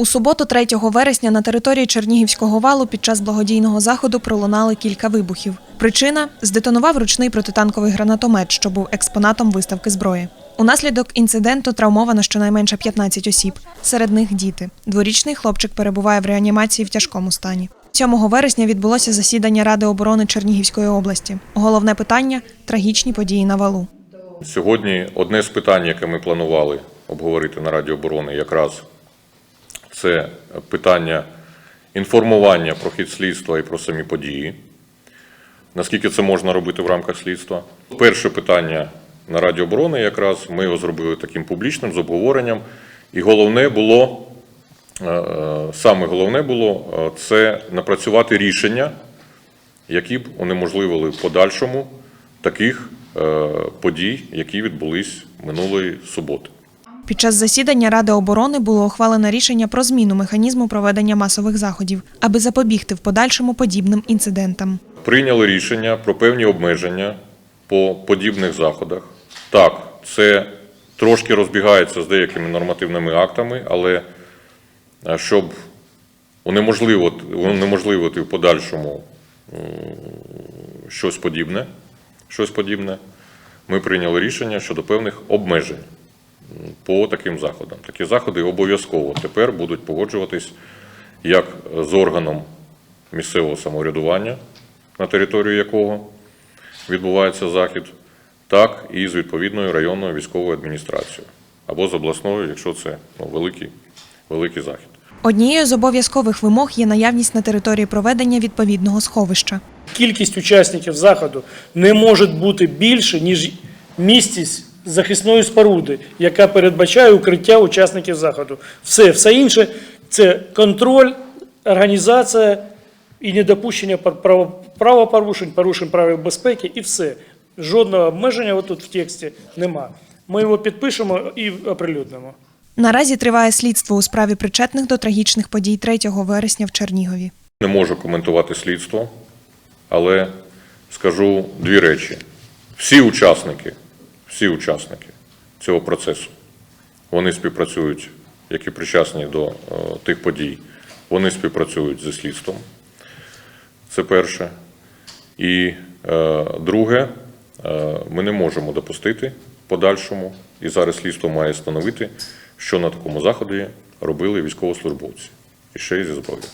У суботу, 3 вересня, на території Чернігівського валу під час благодійного заходу пролунали кілька вибухів. Причина здетонував ручний протитанковий гранатомет, що був експонатом виставки зброї. Унаслідок інциденту травмовано щонайменше 15 осіб. Серед них діти. Дворічний хлопчик перебуває в реанімації в тяжкому стані. 7 вересня відбулося засідання Ради оборони Чернігівської області. Головне питання трагічні події на валу. Сьогодні одне з питань, яке ми планували обговорити на Раді оборони, якраз це питання інформування про хід слідства і про самі події. Наскільки це можна робити в рамках слідства? Перше питання на Раді оборони, якраз ми його зробили таким публічним з обговоренням. І головне було, е, е, саме головне було е, це напрацювати рішення, які б унеможливили в подальшому таких подій, які відбулись минулої суботи. Під час засідання Ради оборони було ухвалено рішення про зміну механізму проведення масових заходів, аби запобігти в подальшому подібним інцидентам. Прийняли рішення про певні обмеження по подібних заходах. Так, це трошки розбігається з деякими нормативними актами, але е, щоб унеможливити, унеможливити в подальшому щось подібне, щось подібне, ми прийняли рішення щодо певних обмежень по таким заходам. Такі заходи обов'язково тепер будуть погоджуватись як з органом місцевого самоврядування, на територію якого відбувається захід, так і з відповідною районною військовою адміністрацією або з обласною, якщо це ну, великий, великий захід. Однією з обов'язкових вимог є наявність на території проведення відповідного сховища. Кількість учасників заходу не може бути більше, ніж місцість захисної споруди, яка передбачає укриття учасників заходу. Все, все інше це контроль, організація і недопущення право- правопорушень, порушень правил безпеки і все. Жодного обмеження отут в тексті нема. Ми його підпишемо і оприлюднимо. Наразі триває слідство у справі причетних до трагічних подій 3 вересня в Чернігові. Не можу коментувати слідство, але скажу дві речі. Всі учасники, всі учасники цього процесу, вони співпрацюють, які причасні до е, тих подій, вони співпрацюють зі слідством. Це перше. І е, друге, е, ми не можемо допустити подальшому, і зараз слідство має встановити, що на такому заході робили військовослужбовці. І ще й зі зброєю.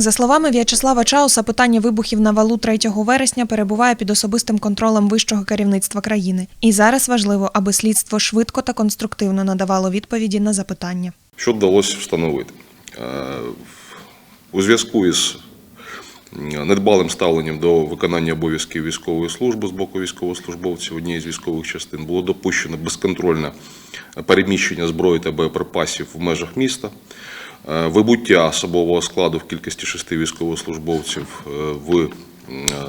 За словами В'ячеслава Чауса, питання вибухів на валу 3 вересня перебуває під особистим контролем вищого керівництва країни. І зараз важливо, аби слідство швидко та конструктивно надавало відповіді на запитання. Що вдалося встановити? Е, У зв'язку із недбалим ставленням до виконання обов'язків військової служби з боку військовослужбовців однієї з військових частин було допущено безконтрольне переміщення зброї та боєприпасів в межах міста, вибуття особового складу в кількості шести військовослужбовців е, в м,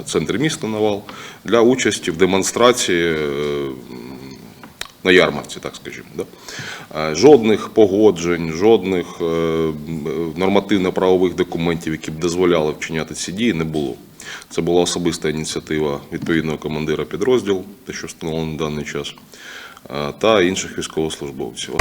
центрі міста Навал для участі в демонстрації е, на ярмарці, так скажімо. Да? Е, Жодних погоджень, жодних е, нормативно-правових документів, які б дозволяли вчиняти ці дії, не було. Це була особиста ініціатива відповідного командира підрозділу, те, що встановлено на даний час, е, та інших військовослужбовців.